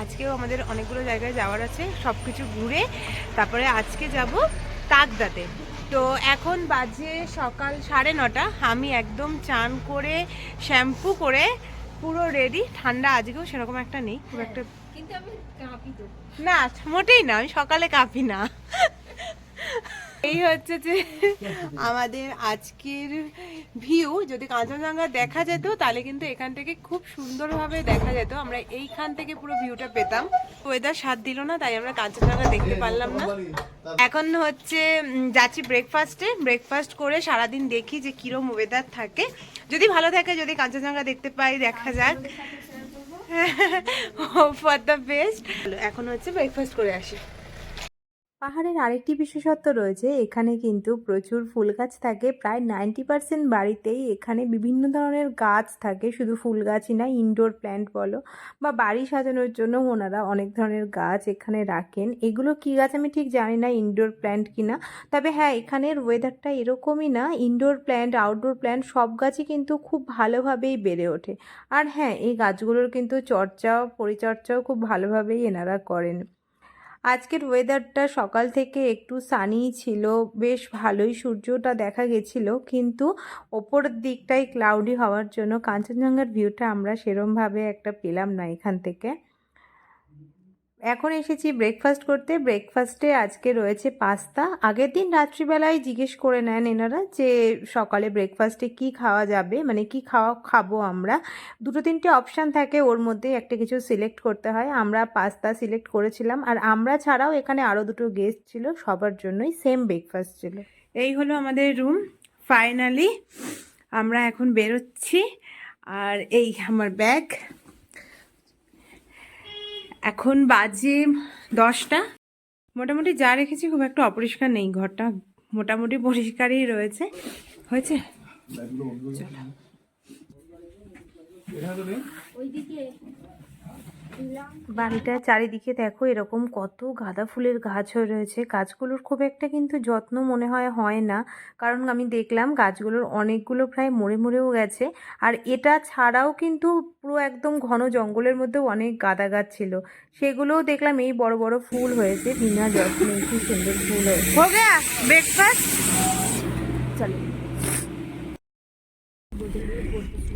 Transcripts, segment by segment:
আজকেও আমাদের অনেকগুলো জায়গায় যাওয়ার আছে সব কিছু ঘুরে তারপরে আজকে যাব তাকদাতে তো এখন বাজে সকাল সাড়ে নটা আমি একদম চান করে শ্যাম্পু করে পুরো রেডি ঠান্ডা আজকেও সেরকম একটা নেই খুব একটা কিন্তু আমি কাঁপি তো। না মোটেই না আমি সকালে কাঁপি না। এই হচ্ছে যে আমাদের আজকের ভিউ যদি কাঞ্চনজঙ্ঘা দেখা যেত, তাহলে কিন্তু এখান থেকে খুব সুন্দরভাবে দেখা যেত। আমরা এইখান থেকে পুরো ভিউটা পেতাম। ওয়েদার সাথ দিল না, তাই আমরা কাঞ্চনজঙ্ঘা দেখতে পারলাম না। এখন হচ্ছে যাচ্ছি ব্রেকফাস্টে ব্রেকফাস্ট করে সারাদিন দেখি যে কিরম ওয়েদার থাকে। যদি ভালো থাকে, যদি কাঞ্চনজঙ্ঘা দেখতে পাই, দেখা যাক। ফর দ্য বেস্ট এখন হচ্ছে ব্রেকফাস্ট করে আসি। পাহাড়ের আরেকটি বিশেষত্ব রয়েছে, এখানে কিন্তু প্রচুর ফুল গাছ থাকে। প্রায় নাইনটি পার্সেন্ট বাড়িতেই এখানে বিভিন্ন ধরনের গাছ থাকে, শুধু ফুল গাছই না ইনডোর প্ল্যান্ট বলো বা বাড়ি সাজানোর জন্য ওনারা অনেক ধরনের গাছ এখানে রাখেন। এগুলো কী গাছ আমি ঠিক জানি না ইনডোর প্ল্যান্ট কিনা। তবে হ্যাঁ এখানের ওয়েদারটা এরকমই না ইনডোর প্ল্যান্ট আউটডোর প্ল্যান্ট সব গাছই কিন্তু খুব ভালোভাবেই বেড়ে ওঠে। আর হ্যাঁ এই গাছগুলোর কিন্তু চর্চা পরিচর্চাও খুব ভালোভাবেই এনারা করেন। আজকের ওয়েদারটা সকাল থেকে একটু সানি ছিল, বেশ ভালোই সূর্যটা দেখা গেছিল, কিন্তু ওপরের দিকটাই ক্লাউডি হওয়ার জন্য কাঞ্চনজঙ্ঘার ভিউটা আমরা সেরমভাবে একটা পেলাম না এখান থেকে। এখন এসেছি ব্রেকফাস্ট করতে। ব্রেকফাস্টে আজকে রয়েছে পাস্তা আগের দিন রাত্রিবেলায় জিজ্ঞেস করে নেন এনারা যে সকালে ব্রেকফাস্টে কি খাওয়া যাবে মানে কি খাওয়া খাব আমরা। দুটো তিনটে অপশান থাকে, ওর মধ্যে একটা কিছু সিলেক্ট করতে হয়। আমরা পাস্তা সিলেক্ট করেছিলাম। আর আমরা ছাড়াও এখানে আরও দুটো গেস্ট ছিল, সবার জন্যই সেম ব্রেকফাস্ট ছিল। এই হলো আমাদের রুম ফাইনালি আমরা এখন বেরোচ্ছি। আর এই আমার ব্যাগ এখন বাজে দশটা। মোটামুটি যা রেখেছি খুব একটা অপরিষ্কার নেই ঘরটা মোটামুটি পরিষ্কারই রয়েছে। হয়েছে? ওইদিকে বাড়িটার চারিদিকে দেখো এরকম কত গাঁদা ফুলের গাছ হয়ে রয়েছে। গাছগুলোর খুব একটা কিন্তু যত্ন মনে হয় হয় না। কারণ আমি দেখলাম গাছগুলোর অনেকগুলো প্রায় মরে মরেও গেছে। আর এটা ছাড়াও কিন্তু পুরো একদম ঘন জঙ্গলের মধ্যেও অনেক গাঁদা গাছ ছিল। সেগুলোও দেখলাম এই বড় বড় ফুল হয়েছে। বিনা যত্নে কি সুন্দর ফুল হয়েছে। ব্রেকফাস্ট চলো।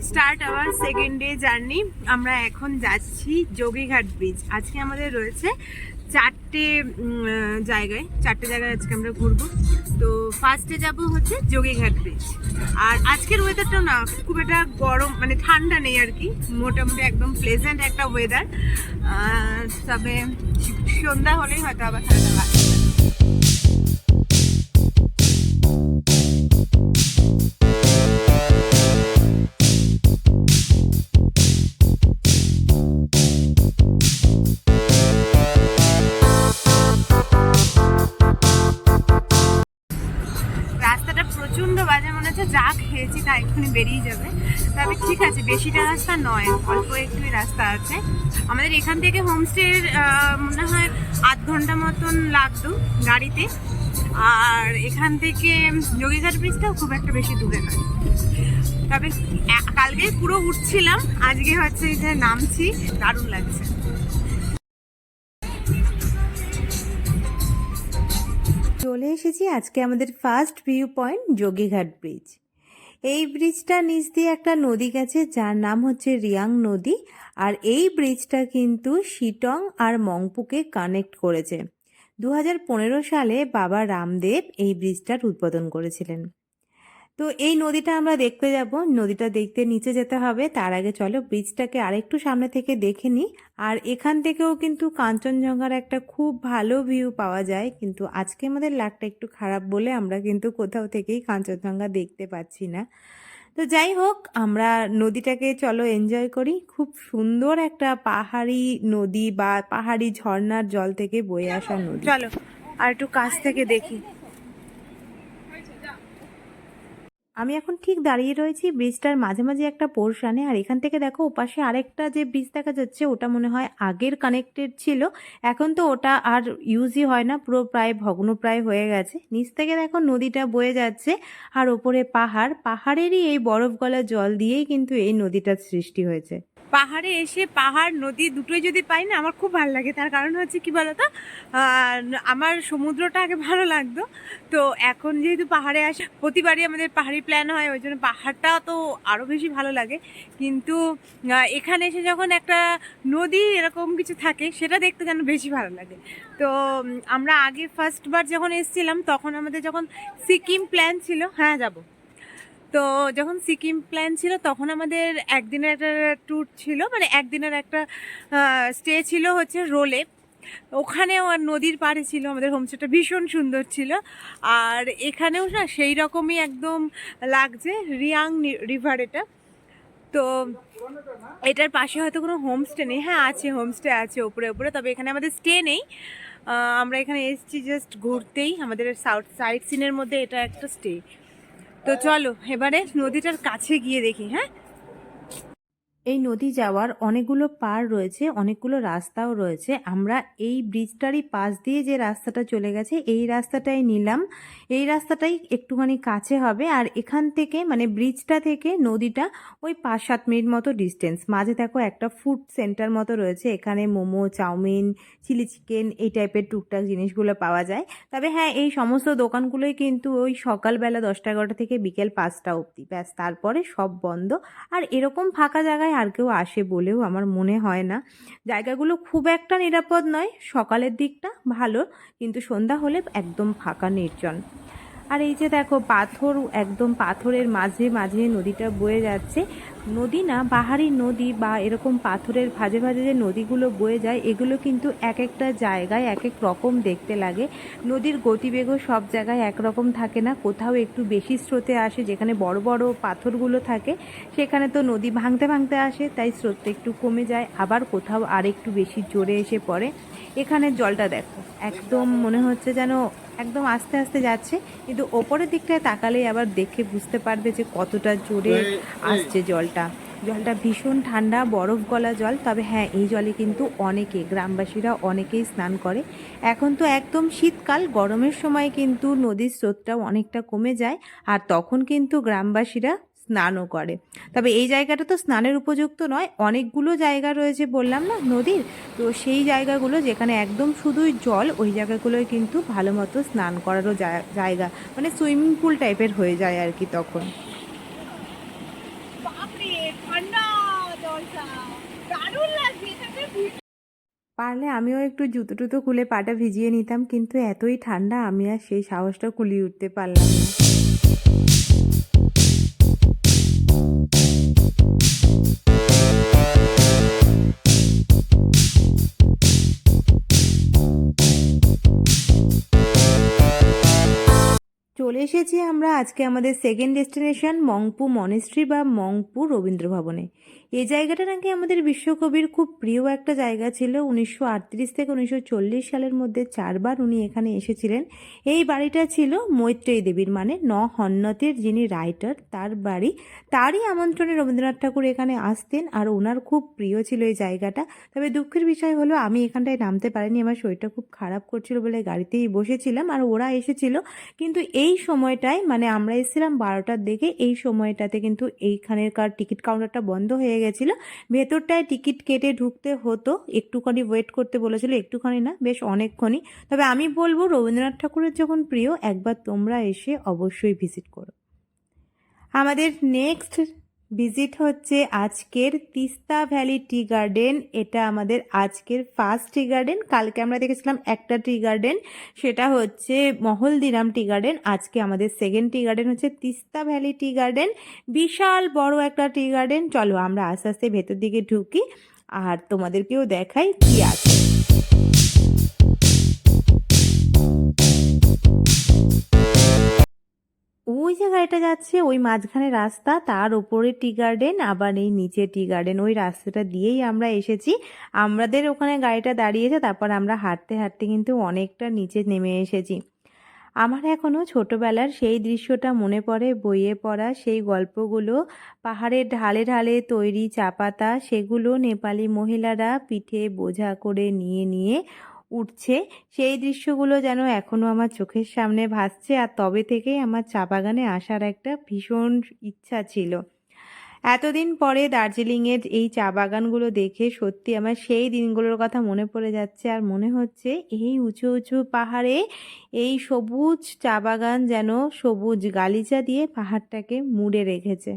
Start our second day journey. আমরা এখন যাচ্ছি যোগীঘাট ব্রিজ আজকে আমাদের রয়েছে চারটে জায়গায়। চারটে জায়গায় আজকে আমরা ঘুরবো। তো ফার্স্টে যাব হচ্ছে যোগীঘাট ব্রিজ আর আজকের ওয়েদারটা না, খুব একটা গরম মানে ঠান্ডা নেই আর কি। মোটামুটি একদম প্লেজেন্ট একটা ওয়েদার তবে সন্ধ্যা হলেই হয়তো আবার ঠান্ডা লাগবে। রাস্তা নয়, অল্প একটুই রাস্তা আছে। আমাদের এখান থেকে হোমস্টের মনে হয় আধ ঘণ্টা মতন লাগতো গাড়িতে। আর এখান থেকে যোগীঘাট ব্রিজটাও খুব একটা বেশি দূরে নয়। তবে কালকে পুরো উঠছিলাম, আজকে হচ্ছে যে নামছি, দারুণ লাগছে। চলে এসেছি আজকে আমাদের first view point Jogighat bridge এই ব্রিজটা নিচ দিয়ে একটা নদী গেছে, যার নাম হচ্ছে রিয়াং নদী। আর এই ব্রিজটা কিন্তু শিটং আর মংপুকে কানেক্ট করেছে। দু হাজার পনেরো সালে বাবা রামদেব এই ব্রিজটার উদ্বোধন করেছিলেন। তো এই নদীটা আমরা দেখতে যাব। নদীটা দেখতে নিচে যেতে হবে। তার আগে চলো ব্রিজটাকে আরেকটু সামনে থেকে দেখে নিই। আর এখান থেকেও কিন্তু কাঞ্চনজঙ্ঘার একটা খুব ভালো ভিউ পাওয়া যায়। কিন্তু আজকে আমাদের লাকটা একটু খারাপ বলে আমরা কিন্তু কোথাও থেকেই কাঞ্চনজঙ্ঘা দেখতে পাচ্ছি না। তো যাই হোক, আমরা নদীটাকে চলো এনজয় করি। খুব সুন্দর একটা পাহাড়ি নদী বা পাহাড়ি ঝর্ণার জল থেকে বয়ে আসা নদী। চলো, আর একটু কাছ থেকে দেখি। আমি এখন ঠিক দাঁড়িয়ে রয়েছি ব্রিজটার মাঝে মাঝে একটা পোর্শানে, আর এখান থেকে দেখো ওপাশে আরেকটা যে ব্রিজ দেখা যাচ্ছে, ওটা মনে হয় আগের কানেক্টেড ছিল। এখন তো ওটা আর ইউজই হয় না, পুরো প্রায় ভগ্নপ্রায় হয়ে গেছে। নিচ থেকে দেখো নদীটা বয়ে যাচ্ছে, আর ওপরে পাহাড়। পাহাড়েরই এই বরফ গলা জল দিয়েই কিন্তু এই নদীটার সৃষ্টি হয়েছে। পাহাড়ে এসে পাহাড়, নদী দুটোই যদি পাই না, আমার খুব ভালো লাগে। তার কারণ হচ্ছে কি বলতো? আমার সমুদ্রটা আগে ভালো লাগতো। তো এখন যেহেতু পাহাড়ে আসে, প্রতিবারই আমাদের পাহাড়ি প্ল্যান হয়, ওই জন্য পাহাড়টা তো আরও বেশি ভালো লাগে। কিন্তু এখানে এসে যখন একটা নদী এরকম কিছু থাকে, সেটা দেখতে যেন বেশি ভালো লাগে। তো আমরা আগে ফার্স্টবার যখন এসেছিলাম, তখন আমাদের যখন সিকিম প্ল্যান ছিল হ্যাঁ যাব। তো যখন সিকিম প্ল্যান ছিল, তখন আমাদের একদিনের একটা ট্যুর ছিল মানে একদিনের একটা স্টে ছিল হচ্ছে রোলে। ওখানেও আর নদীর পাড়ে ছিল, আমাদের হোমস্টেটা ভীষণ সুন্দর ছিল। আর এখানেও না সেই রকমই একদম লাগছে রিয়াং রিভার এটা। তো এটার পাশে হয়তো কোনো হোমস্টে নেই। হ্যাঁ আছে হোমস্টে আছে ওপরে ওপরে, তবে এখানে আমাদের স্টে নেই। আমরা এখানে এসেছি জাস্ট ঘুরতেই। আমাদের সাউথ সাইড সিনের মধ্যে এটা একটা স্টে তো চলো এবারে নদীটার কাছে গিয়ে দেখি হ্যাঁ? এই নদী যাওয়ার অনেকগুলো পার রয়েছে, অনেকগুলো রাস্তাও রয়েছে। আমরা এই ব্রিজটারই পাশ দিয়ে যে রাস্তাটা চলে গেছে, এই রাস্তাটাই নিলাম। এই রাস্তাটাই একটুখানি কাছে হবে আর এখান থেকে মানে ব্রিজটা থেকে নদীটা ওই পাঁচ সাত মিনিট মতো ডিস্টেন্স মাঝে দেখো একটা ফুড সেন্টার মতো রয়েছে, এখানে মোমো, চাউমিন চিলি চিকেন এই টাইপের টুকটাক জিনিসগুলো পাওয়া যায়। তবে হ্যাঁ এই সমস্ত দোকানগুলোই কিন্তু ওই সকালবেলা দশটা এগারোটা থেকে বিকেল পাঁচটা অবধি। ব্যাস, তারপরে সব বন্ধ। আর এরকম ফাঁকা জায়গায় আর কেউ আসে বলেও আমার মনে হয় না। জায়গাগুলো খুব একটা নিরাপদ নয়, সকালের দিকটা ভালো, কিন্তু সন্ধ্যা হলে একদম ফাঁকা নির্জন। আর এই যে দেখো, পাথর, একদম পাথরের মাঝে মাঝে নদীটা বয়ে যাচ্ছে। নদী না পাহাড়ি নদী বা এরকম পাথরের ভাজে ভাজে যে নদীগুলো বয়ে যায় এগুলো কিন্তু এক একটা জায়গায় এক এক রকম দেখতে লাগে। নদীর গতিবেগও সব জায়গায় একরকম থাকে না কোথাও একটু বেশি স্রোতে আসে যেখানে বড় বড় পাথরগুলো থাকে সেখানে তো নদী ভাঙতে ভাঙতে আসে তাই স্রোতটা একটু কমে যায় আবার কোথাও আর একটু বেশি জোরে এসে পড়ে। এখানে জলটা দেখো একদম মনে হচ্ছে যেন একদম আস্তে আস্তে যাচ্ছে কিন্তু ওপরের দিকটায় তাকালেই আবার দেখে বুঝতে পারবে যে কতটা জোরে আসছে জলটা। জলটা। জলটা ভীষণ ঠান্ডা, বরফ গলা জল, তবে হ্যাঁ এই জলে কিন্তু অনেকে, গ্রামবাসীরা অনেকেই স্নান করে। এখন তো একদম শীতকাল, গরমের সময় কিন্তু নদীর স্রোতটাও অনেকটা কমে যায়, আর তখন কিন্তু গ্রামবাসীরা স্নানও করে। তবে এই জায়গাটা তো স্নানের উপযুক্ত নয়, অনেকগুলো জায়গা রয়েছে বললাম না, নদীর? তো সেই জায়গাগুলো যেখানে একদম শুধুই জল, ওই জায়গাগুলোয় কিন্তু ভালো মতো স্নান করারও জায়গা মানে সুইমিং পুল টাইপের হয়ে যায় আর কি তখন বাপরে ঠান্ডা জলটা দারুণ লাগছে এখানে পারলে আমিও একটু জুতো টুতো খুলে পাটা ভিজিয়ে নিতাম, কিন্তু এতই ঠান্ডা আমি আর সেই সাহসটা কুলিয়ে উঠতে পারলাম না। চলে এসেছি আমরা আজকে আমাদের সেকেন্ড ডেস্টিনেশন মংপু মনেস্ট্রি বা মংপু রবীন্দ্র ভবনে এই জায়গাটা নাকি আমাদের বিশ্বকবির খুব প্রিয় একটা জায়গা ছিল। উনিশশো আটত্রিশ থেকে উনিশশো চল্লিশ সালের মধ্যে চারবার উনি এখানে এসেছিলেন। এই বাড়িটা ছিল মৈত্রেয়ী দেবীর মানে ন হন্নতের যিনি রাইটার তার বাড়ি। তারই আমন্ত্রণে রবীন্দ্রনাথ ঠাকুর এখানে আসতেন আর ওনার খুব প্রিয় ছিল এই জায়গাটা। তবে দুঃখের বিষয় হলো, আমি এখানটায় নামতে পারিনি। আমার শরীরটা খুব খারাপ করছিল বলে গাড়িতেই বসেছিলাম আর ওরা এসেছিল। কিন্তু এই সময়টায় মানে আমরা এসেছিলাম বারোটার দিকে, এই সময়টাতে কিন্তু এইখানেরকার টিকিট কাউন্টারটা বন্ধ হয়ে গেছিল। ভেতরটায় টিকিট কেটে ঢুকতে হতো, একটুখানি ওয়েট করতে বলেছিল, একটুখানি না, বেশ অনেকক্ষণই। তবে আমি বলব, রবীন্দ্রনাথ ঠাকুরের যখন প্রিয়, একবার তোমরা এসে অবশ্যই ভিজিট করো। আমাদের নেক্সট ভিজিট হচ্ছে আজকের তিস্তা ভ্যালি টি গার্ডেন। এটা আমাদের আজকের ফার্স্ট টি গার্ডেন। কালকে আমরা দেখেছিলাম একটা টি গার্ডেন, সেটা হচ্ছে মহলদিরাম টি গার্ডেন। আজকে আমাদের সেকেন্ড টি গার্ডেন হচ্ছে তিস্তা ভ্যালি টি গার্ডেন। বিশাল বড় একটা টি গার্ডেন। চলো আমরা আস্তে আস্তে ভেতর দিকে ঢুকি, আর তোমাদেরকেও দেখাই কি আছে। গাড়িটা যাচ্ছে, ওই মাঝখানে রাস্তা, তার ওপরে টি গার্ডেন, আবার এই নিচে টি গার্ডেন। ওই রাস্তাটা দিয়েই আমরা এসেছি। আমাদের ওখানে গাড়িটা দাঁড়িয়েছে, তারপর আমরা হাঁটতে হাঁটতে কিন্তু অনেকটা নিচে নেমে এসেছি। আমার এখনও ছোটোবেলার সেই দৃশ্যটা মনে পড়ে, বইয়ে পড়া সেই গল্পগুলো, পাহাড়ের ঢালে ঢালে তৈরি চা পাতা, সেগুলো নেপালি মহিলারা পিঠে বোঝা করে নিয়ে নিয়ে উঠছে। সেই দৃশ্যগুলো যেন এখনও আমার চোখের সামনে ভাসছে আর তবে থেকেই আমার চা বাগানে আসার একটা ভীষণ ইচ্ছা ছিল। এতদিন পরে দার্জিলিংয়ের এই চা বাগানগুলো দেখে সত্যি আমার সেই দিনগুলোর কথা মনে পড়ে যাচ্ছে আর মনে হচ্ছে এই উঁচু উঁচু পাহাড়ে এই সবুজ চা বাগান যেন সবুজ গালিচা দিয়ে পাহাড়টাকে মুড়ে রেখেছে।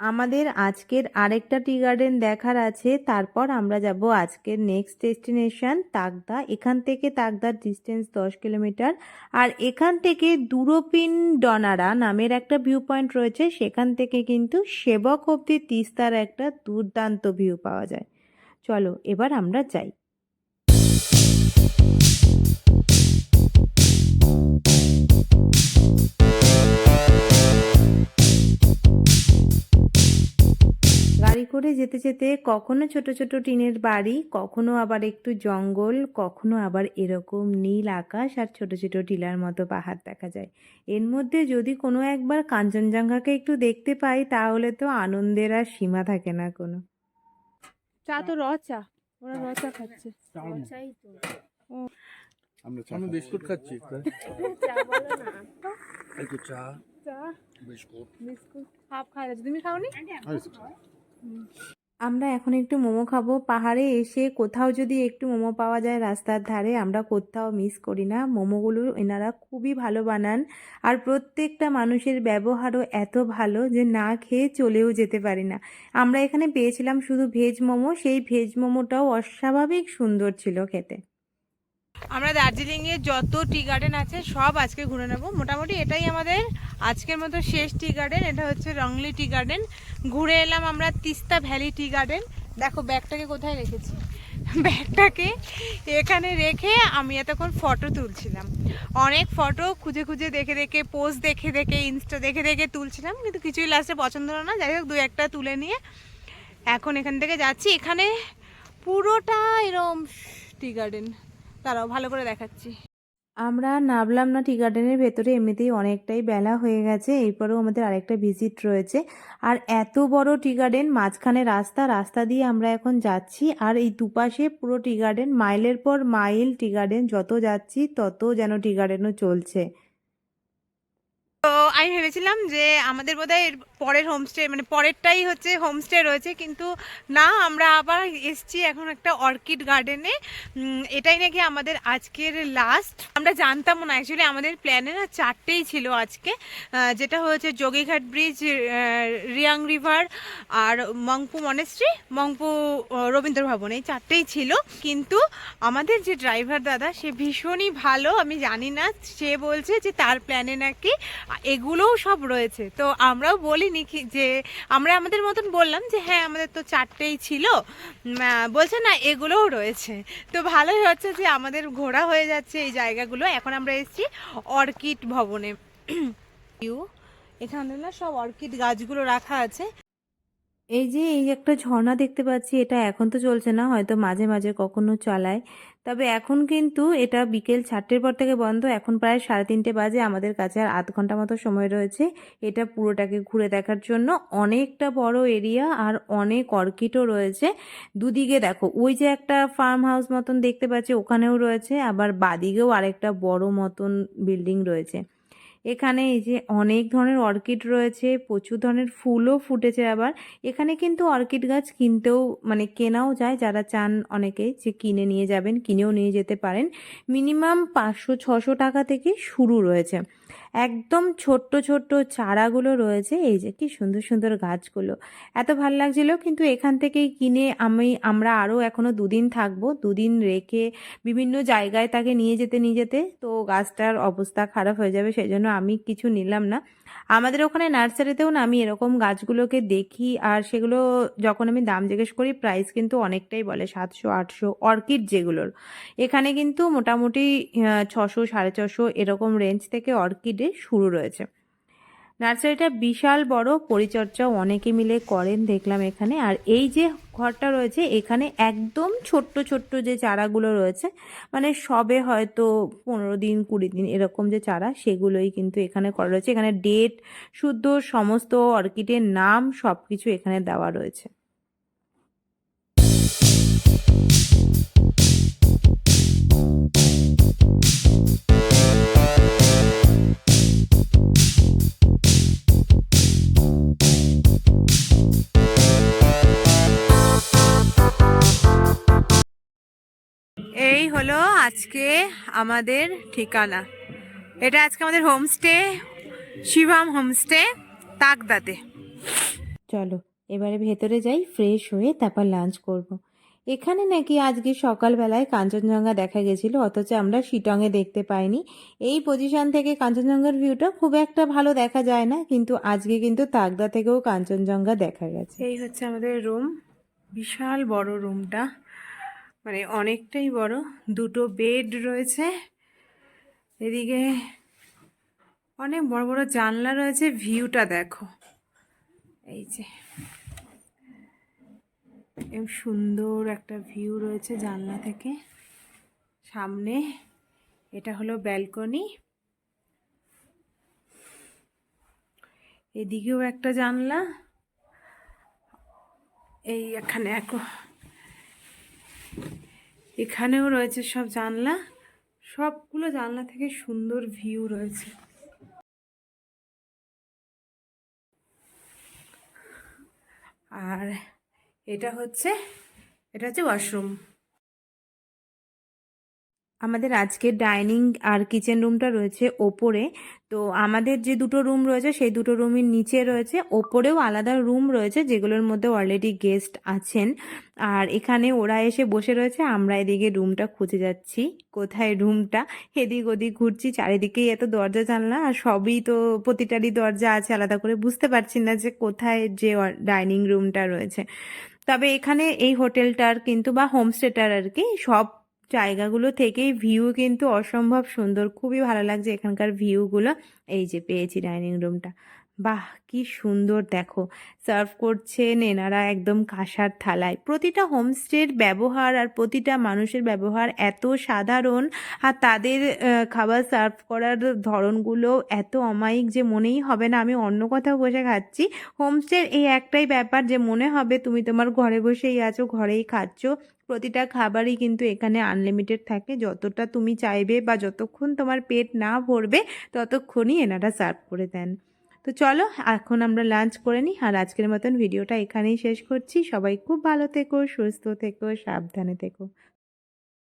আমাদের আজকের আরেকটা টি গার্ডেন দেখার আছে, তারপর আমরা যাব আজকের নেক্সট ডেস্টিনেশন তাকদা এখান থেকে তাকদার ডিস্টেন্স দশ কিলোমিটার। আর এখান থেকে দূরপিন ডনারা নামের একটা ভিউ পয়েন্ট রয়েছে, সেখান থেকে কিন্তু সেবক অবধি তিস্তার একটা দুর্দান্ত ভিউ পাওয়া যায়। চলো, এবার আমরা যাই। গাড়ি করে যেতে যেতে কখনো ছোট ছোট টিনের বাড়ি কখনো আবার একটু জঙ্গল কখনো আবার এরকম নীল আকাশ আর ছোট ছোট টিলার মতো পাহাড় দেখা যায়। এর মধ্যে যদি কোনো একবার কাঞ্চনজঙ্ঘাকে একটু দেখতে পাই তাহলে তো আনন্দের আর সীমা থাকে না কোনো। চা তো র চা ওরা র চা খাচ্ছে। চাই তো আমরা আমি বিস্কুট খাচ্ছি। চা বলো না। একটু চা। চা। বিস্কুট। বিস্কুট। হাফ খাই তুমি খাওনি? আমরা এখন একটু মোমো খাব। পাহাড়ে এসে কোথাও যদি একটু মোমো পাওয়া যায় রাস্তার ধারে, আমরা কোথাও মিস করি না। মোমোগুলো এনারা খুবই ভালো বানান। আর প্রত্যেকটা মানুষের ব্যবহারও এত ভালো যে না খেয়ে চলেও যেতে পারি না। আমরা এখানে পেয়েছিলাম শুধু ভেজ মোমো, সেই ভেজ মোমোটাও অস্বাভাবিক সুন্দর ছিল খেতে। আমরা দার্জিলিংয়ে যত টি গার্ডেন আছে সব আজকে ঘুরে নেব। মোটামুটি এটাই আমাদের আজকের মতো শেষ টি গার্ডেন, এটা হচ্ছে রংলি টি গার্ডেন। ঘুরে এলাম আমরা তিস্তা ভ্যালি টি গার্ডেন। দেখো ব্যাগটাকে কোথায় রেখেছি? ব্যাগটাকে এখানে রেখে আমি এতক্ষণ ফটো তুলছিলাম। অনেক ফটো খুঁজে খুঁজে, দেখে দেখে, পোজ দেখে দেখে, ইনস্টা দেখে দেখে তুলছিলাম, কিন্তু কিছুই লাস্টে পছন্দ হলো না। যাই হোক, দু একটা তুলে নিয়ে এখন এখান থেকে যাচ্ছি। এখানে পুরোটা এরম টি গার্ডেন। দাঁড়াও ভালো করে দেখাচ্ছি। আমরা নামলাম না টি গার্ডেনের ভেতরে এমনিতেই অনেকটাই বেলা হয়ে গেছে এরপরেও আমাদের আরেকটা ভিজিট রয়েছে। আর এত বড় টি গার্ডেন মাঝখানে রাস্তা রাস্তা দিয়ে আমরা এখন যাচ্ছি আর এই দুপাশে পুরো টি গার্ডেন মাইলের পর মাইল টি গার্ডেন যত যাচ্ছি তত যেন টি গার্ডেনও চলছে। তো আমি ভেবেছিলাম যে আমাদের বোধহয় পরের হোমস্টে মানে পরেরটাই হচ্ছে হোমস্টে রয়েছে। কিন্তু না, আমরা আবার এসছি এখন একটা অর্কিড গার্ডেনে এটাই নাকি আমাদের আজকের লাস্ট আমরা জানতাম না অ্যাকচুয়ালি আমাদের প্ল্যানে না চারটেই ছিল আজকে। যেটা হয়েছে যোগীঘাট ব্রিজ রিয়াং রিভার আর মংপু মনেস্ট্রি মংপু রবীন্দ্র ভবন, এই চারটেই ছিল। কিন্তু আমাদের যে ড্রাইভার দাদা, সে ভীষণই ভালো, আমি জানি না, সে বলছে যে তার প্ল্যানে নাকি এগুলোও সব রয়েছে। তো আমরাও বলিনি যে আমরা আমাদের মতন বললাম যে হ্যাঁ আমাদের তো চারটেই ছিল। বলছে, না, এগুলোও রয়েছে। তো ভালোই হচ্ছে যে আমাদের ঘোরা হয়ে যাচ্ছে এই জায়গাগুলো। এখন আমরা এসেছি অর্কিড ভবনে। এখানে না সব অর্কিড গাছগুলো রাখা আছে। এই যে, এই একটা ঝর্ণা দেখতে পাচ্ছি, এটা এখন তো চলছে না, হয়তো মাঝে মাঝে কখনো চালায়। তবে এখন কিন্তু এটা বিকেল চারটের পর থেকে বন্ধ, এখন প্রায় সাড়ে তিনটে বাজে, আমাদের কাছে আর আধ ঘণ্টা মতো সময় রয়েছে। এটা পুরোটাকে ঘুরে দেখার জন্য অনেকটা বড় এরিয়া আর অনেক অর্কিডও রয়েছে। দুদিকে দেখো, ওই যে একটা ফার্ম হাউস মতন দেখতে পাচ্ছি, ওখানেও রয়েছে, আবার বাদিকেও আরেকটা বড় মতন বিল্ডিং রয়েছে। এখানে এই যে অনেক ধরনের অর্কিড রয়েছে, প্রচুর ধরনের ফুলও ফুটেছে আবার। এখানে কিন্তু অর্কিড গাছ কিনতেও মানে কেনাও যায়, যারা চান অনেকে যে কিনে নিয়ে যাবেন, কিনেও নিয়ে যেতে পারেন। মিনিমাম পাঁচশো, ছশো টাকা থেকে শুরু রয়েছে। একদম ছোট্ট ছোট্ট চারাগুলো রয়েছে। এই যে কি সুন্দর সুন্দর গাছগুলো। এত ভালো লাগছিল কিন্তু এখান থেকেই কিনে আমি, আমরা আরও এখনও দুদিন থাকব। দুদিন রেখে বিভিন্ন জায়গায় তাকে নিয়ে যেতে নিয়ে যেতে তো গাছটার অবস্থা খারাপ হয়ে যাবে সেই জন্য আমি কিছু নিলাম না। আমাদের ওখানে নার্সারিতেও না আমি এরকম গাছগুলোকে দেখি আর সেগুলো যখন আমি দাম জিজ্ঞেস করি প্রাইস কিন্তু অনেকটাই বলে, সাতশো, আটশো অর্কিড যেগুলোর। এখানে কিন্তু মোটামুটি ছশো, সাড়ে ছশো এরকম রেঞ্জ থেকে অর্কিডে শুরু রয়েছে। নার্সারিটা বিশাল বড়, পরিচর্যাও অনেকে মিলে করেন, দেখলাম এখানে। আর এই যে ঘরটা রয়েছে, এখানে একদম ছোট্ট ছোট্ট যে চারাগুলো রয়েছে মানে সবে হয়তো পনেরো দিন, কুড়ি দিন এরকম যে চারা, সেগুলোই কিন্তু এখানে করা রয়েছে। এখানে ডেট, শুদ্ধ, সমস্ত অর্কিডের নাম সব কিছু এখানে দেওয়া রয়েছে। আজকে আমাদের ঠিকানা। এটা আজকে আমাদের হোমস্টে শিবাম হোমস্টে তাকদাতে। চলো এবারে ভেতরে যাই ফ্রেশ হয়ে তারপর লাঞ্চ করব। এখানে নাকি আজকে সকালবেলায় কাঞ্চনজঙ্ঘা দেখা গেছিল অথচ আমরা শিটংয়ে দেখতে পাইনি। এই পজিশন থেকে কাঞ্চনজঙ্ঘার ভিউটা খুব একটা ভালো দেখা যায় না কিন্তু আজকে কিন্তু তাকদা থেকেও কাঞ্চনজঙ্ঘা দেখা গেছে। এই হচ্ছে আমাদের রুম বিশাল বড় রুমটা মানে অনেকটাই বড়, দুটো বেড রয়েছে। এদিকে অনেক বড় বড় জানলা রয়েছে, ভিউটা দেখো। এই যে। এরকম সুন্দর একটা ভিউ রয়েছে জানলা থেকে। সামনে এটা হলো ব্যালকনি। এদিকেও একটা জানলা। এই এখানে এক এখানেও রয়েছে সব জানলা। সবগুলো জানলা থেকে সুন্দর ভিউ রয়েছে। আর এটা হচ্ছে এটা হচ্ছে ওয়াশরুম। আমাদের আজকের ডাইনিং আর কিচেন রুমটা রয়েছে ওপরে। তো আমাদের যে দুটো রুম রয়েছে, সেই দুটো রুমের নিচে রয়েছে। ওপরেও আলাদা রুম রয়েছে, যেগুলোর মধ্যে অলরেডি গেস্ট আছেন। আর এখানে ওরা এসে বসে রয়েছে, আমরা এদিকে রুমটা খুঁজে যাচ্ছি। কোথায় রুমটা? এদিক ওদিক ঘুরছি, চারিদিকেই এত দরজা জানলা, আর সবই তো প্রতিটারই দরজা আছে, আলাদা করে বুঝতে পারছি না যে কোথায় যে ডাইনিং রুমটা রয়েছে। তবে এখানে এই হোটেলটার কিন্তু বা হোমস্টেটার আর কি, সব জায়গাগুলো থেকেই ভিউ কিন্তু অসম্ভব সুন্দর। খুবই ভালো লাগছে এখানকার ভিউগুলো এই যে পেয়েছি ডাইনিং রুমটা বাহ, কি সুন্দর দেখো। সার্ভ করছেন এনারা একদম কাঁসার থালায়। প্রতিটা হোমস্টের ব্যবহার আর প্রতিটা মানুষের ব্যবহার এত সাধারণ আর তাদের খাবার সার্ভ করার ধরনগুলো এত অমায়িক যে মনেই হবে না। আমি অন্য কোথাও বসে খাচ্ছি। হোমস্টের এই একটাই ব্যাপার যে মনে হবে তুমি তোমার ঘরে বসেই আছো, ঘরেই খাচ্ছ। প্রতিটা খাবারই কিন্তু এখানে আনলিমিটেড থাকে। যতটা তুমি চাইবে বা যতক্ষণ তোমার পেট না ভরবে, ততক্ষণই এনারা সার্ভ করে দেন। তো চলো, এখন আমরা লাঞ্চ করে নিই। আর আজকের মতন ভিডিওটা এখানেই শেষ করছি। সবাই খুব ভালো থেকো, সুস্থ থেকো, সাবধানে থেকো।